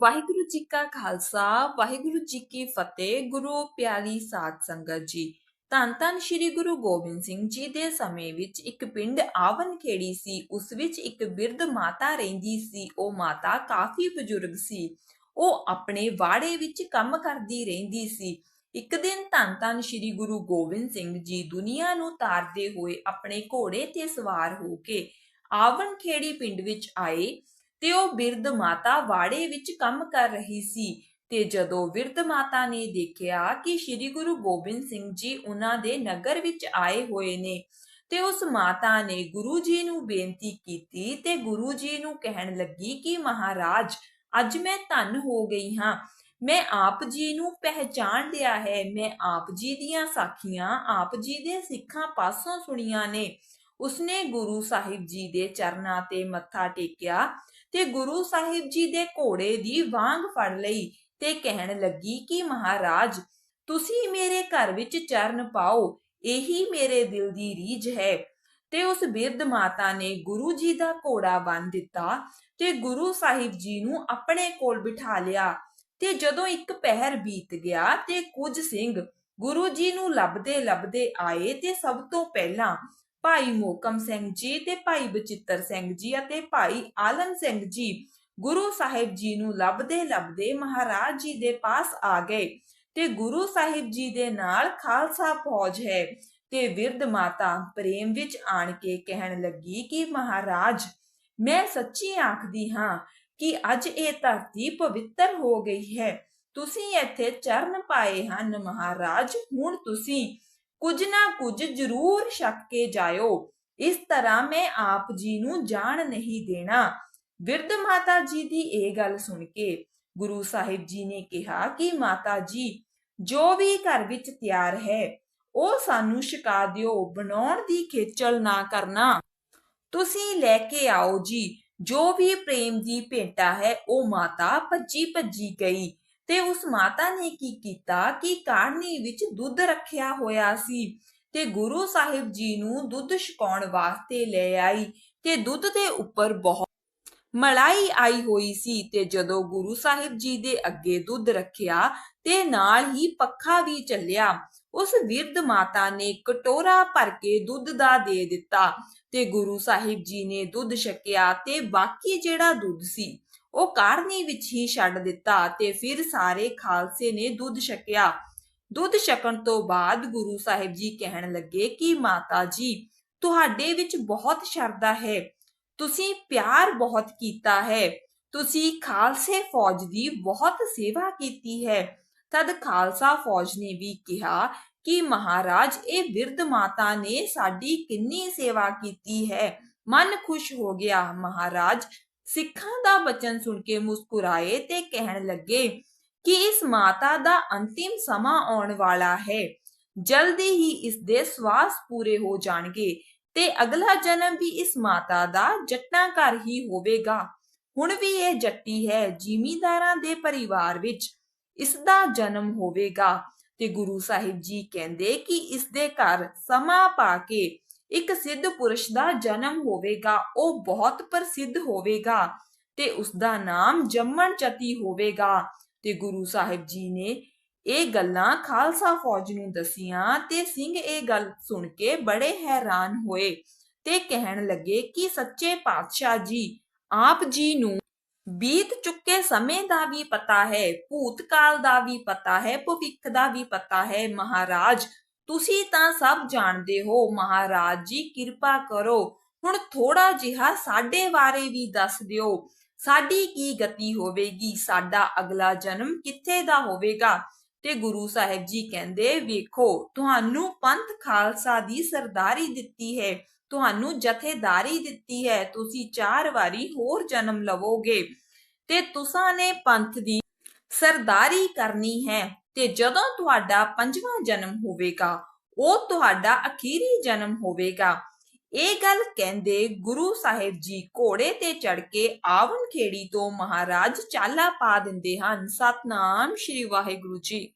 ਵਾਹਿਗੁਰੂ ਜੀ ਕਾ ਖਾਲਸਾ, ਵਾਹਿਗੁਰੂ ਜੀ ਕੀ ਫਤਿਹ, ਗੁਰੂ ਪਿਆਰੀ ਸਾਧ ਸੰਗਤ ਜੀ। ਧੰਨ ਧੰਨ ਸ੍ਰੀ ਗੁਰੂ ਗੋਬਿੰਦ ਸਿੰਘ ਜੀ ਦੇ ਸਮੇਂ ਵਿੱਚ ਇੱਕ ਪਿੰਡ ਆਵਨ ਖੇੜੀ ਸੀ, ਉਸ ਵਿੱਚ ਇੱਕ ਬਿਰਧ ਮਾਤਾ ਰਹਿੰਦੀ ਸੀ, ਉਹ ਮਾਤਾ ਕਾਫੀ ਬਜ਼ੁਰਗ ਸੀ। ਉਹ ਆਪਣੇ ਵਾੜੇ ਵਿੱਚ ਕੰਮ ਕਰਦੀ ਰਹਿੰਦੀ ਸੀ। ਇੱਕ ਦਿਨ ਧੰਨ ਧੰਨ ਸ੍ਰੀ ਗੁਰੂ ਗੋਬਿੰਦ ਸਿੰਘ ਜੀ ਦੁਨੀਆ ਨੂੰ ਤਾਰਦੇ ਹੋਏ ਆਪਣੇ ਘੋੜੇ ਤੇ ਸਵਾਰ ਹੋ ਕੇ ਆਵਨ ਖੇੜੀ ਪਿੰਡ ਵਿੱਚ ਆਏ। ਤੇ ਉਹ ਬਿਰਧ ਮਾਤਾ ਵਾੜੇ ਵਿੱਚ ਕੰਮ ਕਰ ਰਹੀ ਸੀ। ਤੇ ਜਦੋਂ ਬਿਰਧ ਮਾਤਾ ਨੇ ਦੇਖਿਆ ਕਿ ਸ੍ਰੀ ਗੁਰੂ ਗੋਬਿੰਦ ਸਿੰਘ ਜੀ ਉਹਨਾਂ ਦੇ ਨਗਰ ਵਿੱਚ ਆਏ ਹੋਏ ਨੇ, ਤੇ ਉਸ ਮਾਤਾ ਨੇ ਗੁਰੂ ਜੀ ਨੂੰ ਬੇਨਤੀ ਕੀਤੀ ਤੇ ਗੁਰੂ ਜੀ ਨੂੰ ਕਹਿਣ ਲੱਗੀ ਕਿ ਮਹਾਰਾਜ, ਅੱਜ ਮੈਂ ਧੰਨ ਹੋ ਗਈ ਹਾਂ। ਮੈਂ ਆਪ ਜੀ ਨੂੰ ਪਹਿਚਾਣ ਲਿਆ ਹੈ। ਮੈਂ ਆਪ ਜੀ ਦੀਆਂ ਸਾਖੀਆਂ, ਆਪ ਜੀ ਦੇ ਸਿੱਖਾਂ ਪਾਸੋਂ ਸੁਣੀਆਂ ਨੇ। ਉਸਨੇ ਗੁਰੂ ਸਾਹਿਬ ਜੀ ਦੇ ਚਰਨਾਂ ਤੇ ਮੱਥਾ ਟੇਕਿਆ ਤੇ ਗੁਰੂ ਸਾਹਿਬ ਜੀ ਦੇ ਘੋੜੇ ਦੀ ਵਾਂਗ ਫੜ ਲਈ ਤੇ ਕਹਿਣ ਲੱਗੀ ਕਿ ਮਹਾਰਾਜ, ਤੁਸੀਂ ਮੇਰੇ ਘਰ ਵਿੱਚ ਚਰਨ ਪਾਓ, ਇਹੀ ਮੇਰੇ ਦਿਲ ਦੀ ਰੀਝ ਹੈ। ਤੇ ਉਸ ਬਿਰਧ ਮਾਤਾ ਨੇ ਗੁਰੂ ਜੀ ਦਾ ਘੋੜਾ ਬੰਨ ਦਿੱਤਾ ਤੇ ਗੁਰੂ ਸਾਹਿਬ ਜੀ ਨੂੰ ਆਪਣੇ ਕੋਲ ਬਿਠਾ ਲਿਆ ਤੇ ਜਦੋਂ ਇੱਕ ਪਹਿਰ ਬੀਤ ਗਿਆ ਤੇ ਕੁਝ ਸਿੰਘ ਗੁਰੂ ਜੀ ਨੂੰ ਲੱਭਦੇ ਲੱਭਦੇ ਆਏ ਤੇ ਸਭ ਤੋਂ ਪਹਿਲਾਂ ਭਾਈ ਮੋਕਮ ਸਿੰਘ ਜੀ ਤੇ ਭਾਈ ਬਚਿੱਤਰ ਸਿੰਘ ਜੀ ਅਤੇ ਭਾਈ ਆਲਮ ਸਿੰਘ ਜੀ ਗੁਰੂ ਸਾਹਿਬ ਜੀ ਨੂੰ ਲੱਭਦੇ ਲੱਭਦੇ ਮਹਾਰਾਜ ਜੀ ਦੇ ਪਾਸ ਆ ਗਏ ਤੇ ਗੁਰੂ ਸਾਹਿਬ ਜੀ ਦੇ ਨਾਲ ਖਾਲਸਾ ਫੌਜ ਹੈ ਤੇ ਵਿਰਧ ਮਾਤਾ ਪ੍ਰੇਮ ਵਿੱਚ ਆਣ ਕੇ ਕਹਿਣ ਲੱਗੀ ਕਿ ਮਹਾਰਾਜ, ਮੈਂ ਸੱਚੀ ਆਖਦੀ ਹਾਂ ਕਿ ਅੱਜ ਇਹ ਧਰਤੀ ਪਵਿੱਤਰ ਹੋ ਗਈ ਹੈ। ਤੁਸੀਂ ਇੱਥੇ ਚਰਨ ਪਾਏ ਹਨ ਮਹਾਰਾਜ, ਹੁਣ ਤੁਸੀਂ ਕੁਝ ਨਾ ਕੁਝ ਜ਼ਰੂਰ ਛੱਕ ਕੇ ਜਾਇਓ। ਇਸ ਤਰ੍ਹਾਂ ਮੈਂ ਆਪ ਜੀ ਨੂੰ ਜਾਣ ਨਹੀਂ ਦੇਣਾ। ਬਿਰਧ ਮਾਤਾ ਜੀ ਦੀ ਇਹ ਗੱਲ ਸੁਣ ਕੇ ਗੁਰੂ ਸਾਹਿਬ ਜੀ ਨੇ ਕਿਹਾ ਕਿ ਮਾਤਾ ਜੀ, ਜੋ ਵੀ ਘਰ ਵਿੱਚ ਤਿਆਰ ਹੈ, ਉਹ ਸਾਨੂੰ ਛਕਾ ਦਿਓ। ਬਣਾਉਣ ਦੀ ਖੇਚਲ ਨਾ ਕਰਨਾ। ਤੁਸੀਂ ਲੈ ਕੇ ਆਓ ਜੀ। ਜੋ ਵੀ ਪ੍ਰੇਮ ਦੀ ਭੇਟਾ ਹੈ, ਉਹ ਮਾਤਾ ਭੱਜੀ ਭੱਜੀ ਗਈ। ਤੇ ਉਸ ਮਾਤਾ ਨੇ ਕੀ ਕੀਤਾ ਕਿ ਕਾੜਨੀ ਵਿੱਚ ਦੁੱਧ ਰੱਖਿਆ ਹੋਇਆ ਸੀ ਤੇ ਗੁਰੂ ਸਾਹਿਬ ਜੀ ਨੂੰ ਦੁੱਧ ਛਕਾਉਣ ਵਾਸਤੇ ਲੈ ਆਈ ਤੇ ਦੁੱਧ ਦੇ ਉੱਪਰ ਬਹੁਤ ਮਲਾਈ ਆਈ ਹੋਈ ਸੀ ਤੇ ਜਦੋਂ ਗੁਰੂ ਸਾਹਿਬ ਜੀ ਦੇ ਅੱਗੇ ਦੁੱਧ ਰੱਖਿਆ ਤੇ ਨਾਲ ਹੀ ਪੱਖਾ ਵੀ ਚੱਲਿਆ, ਉਸ ਵਿਰਧ ਮਾਤਾ ਨੇ ਕਟੋਰਾ ਭਰ ਕੇ ਦੁੱਧ ਦਾ ਦੇ ਦਿੱਤਾ ਤੇ ਗੁਰੂ ਸਾਹਿਬ ਜੀ ਨੇ ਦੁੱਧ ਛਕਿਆ ਤੇ ਬਾਕੀ ਜਿਹੜਾ ਦੁੱਧ ਸੀ ਉਹ ਕਾਰਨੀ ਵਿੱਚ ਹੀ ਛੱਡ ਦਿੱਤਾ ਤੇ ਫਿਰ ਸਾਰੇ ਖਾਲਸੇ ਨੇ ਦੁੱਧ ਛਕਿਆ। ਦੁੱਧ ਛਕਣ ਤੋਂ ਬਾਅਦ ਗੁਰੂ ਸਾਹਿਬ ਜੀ ਕਹਿਣ ਲੱਗੇ ਕਿ ਮਾਤਾ ਜੀ, ਤੁਹਾਡੇ ਵਿੱਚ ਬਹੁਤ ਸ਼ਰਧਾ ਹੈ। ਤੁਸੀਂ ਪਿਆਰ ਬਹੁਤ ਕੀਤਾ ਹੈ। ਤੁਸੀਂ ਖਾਲਸੇ ਫੌਜ ਦੀ ਬਹੁਤ ਸੇਵਾ ਕੀਤੀ ਹੈ। ਤਦ ਖਾਲਸਾ ਫੌਜ ਨੇ ਵੀ ਕਿਹਾ ਕਿ ਮਹਾਰਾਜ, ਇਹ ਵਿਰਧ ਮਾਤਾ ਨੇ ਸਾਡੀ ਕਿੰਨੀ ਸੇਵਾ ਕੀਤੀ ਹੈ। ਮਨ ਖੁਸ਼ ਹੋ ਗਿਆ ਮਹਾਰਾਜ ਸਿੱਖਾਂ ਦਾ ਬਚਨ ਸੁਣ ਕੇ ਮੁਸਕਰਾਏ ਤੇ ਕਹਿਣ ਲੱਗੇ ਕਿ ਇਸ ਮਾਤਾ ਦਾ ਅੰਤਿਮ ਸਮਾਂ ਆਉਣ ਵਾਲਾ ਹੈ। ਜਲਦੀ ਹੀ ਇਸ ਦੇ ਸਵਾਸ ਪੂਰੇ ਹੋ ਜਾਣਗੇ ਤੇ ਅਗਲਾ ਜਨਮ ਵੀ ਇਸ ਮਾਤਾ ਦਾ ਜੱਟਾਂ ਘਰ ਹੀ ਹੋਵੇਗਾ। ਹੁਣ ਵੀ ਇਹ ਜੱਟੀ ਹੈ ਜ਼ਿਮੀਂਦਾਰਾਂ ਦੇ ਪਰਿਵਾਰ ਵਿੱਚ। ਇਸ ਦਾ ਜਨਮ ਹੋਵੇਗਾ ਤੇ ਗੁਰੂ ਸਾਹਿਬ ਜੀ ਕਹਿੰਦੇ ਕਿ ਇਸ ਦੇ ਘਰ ਸਮਾਂ ਪਾ ਕੇ ਇੱਕ ਸਿੱਧ ਪੁਰਸ਼ ਦਾ ਜਨਮ ਹੋਵੇਗਾ, ਉਹ ਬਹੁਤ ਪ੍ਰਸਿੱਧ ਹੋਵੇਗਾ ਤੇ ਉਸ ਦਾ ਨਾਮ ਜੰਮਣ ਚਤੀ ਹੋਵੇਗਾ। ਤੇ ਗੁਰੂ ਸਾਹਿਬ ਜੀ ਨੇ ਇਹ ਗੱਲਾਂ ਖਾਲਸਾ ਫੌਜ ਨੂੰ ਦਸੀਆਂ ਤੇ ਸਿੰਘ ਇਹ ਗੱਲ ਸੁਣ ਕੇ ਬੜੇ ਹੈਰਾਨ ਹੋਏ ਤੇ ਕਹਿਣ ਲੱਗੇ ਕਿ ਸੱਚੇ ਪਾਤਸ਼ਾਹ ਜੀ, ਆਪ ਜੀ ਨੂੰ ਬੀਤ ਚੁੱਕੇ ਸਮੇਂ ਦਾ ਵੀ ਪਤਾ ਹੈ, ਭੂਤਕਾਲ ਦਾ ਵੀ ਪਤਾ ਹੈ, ਭਵਿੱਖ ਦਾ ਵੀ ਪਤਾ ਹੈ, ਮਹਾਰਾਜ ਤੁਸੀਂ ਤਾਂ ਸਭ ਜਾਣਦੇ ਹੋ, ਮਹਾਰਾਜ ਜੀ, ਕਿਰਪਾ ਕਰੋ। ਹੁਣ ਥੋੜਾ ਜਿਹਾ ਸਾਡੇ ਬਾਰੇ ਵੀ ਦੱਸ ਦਿਓ। ਸਾਡੀ ਕੀ ਗਤੀ ਹੋਵੇਗੀ? ਸਾਡਾ ਅਗਲਾ ਜਨਮ ਕਿੱਥੇ ਦਾ ਹੋਵੇਗਾ? ਤੇ ਗੁਰੂ ਸਾਹਿਬ ਜੀ ਕਹਿੰਦੇ, ਵੇਖੋ, ਤੁਹਾਨੂੰ ਪੰਥ ਖਾਲਸਾ ਦੀ ਸਰਦਾਰੀ ਦਿੱਤੀ ਹੈ। ਤੁਹਾਨੂੰ ਜਥੇਦਾਰੀ ਦਿੱਤੀ ਹੈ। ਤੁਸੀਂ ਚਾਰ ਵਾਰੀ ਹੋਰ ਜਨਮ ਲਵੋਗੇ। ਤੇ ਤੁਸਾਂ ਨੇ ਪੰਥ ਦੀ ਸਰਦਾਰੀ ਕਰਨੀ ਹੈ। ਤੇ ਜਦੋਂ ਤੁਹਾਡਾ ਪੰਜਵਾਂ ਜਨਮ ਹੋਵੇਗਾ, ਉਹ ਤੁਹਾਡਾ ਅਖੀਰੀ ਜਨਮ ਹੋਵੇਗਾ। ਇਹ ਗੱਲ ਕਹਿੰਦੇ ਗੁਰੂ ਸਾਹਿਬ ਜੀ ਘੋੜੇ ਤੇ ਚੜ ਕੇ ਆਵਨ ਖੇੜੀ ਤੋਂ ਮਹਾਰਾਜ ਚਾਲਾ ਪਾ ਦਿੰਦੇ ਹਨ। ਸਤਨਾਮ ਸ਼੍ਰੀ ਵਾਹਿਗੁਰੂ ਜੀ।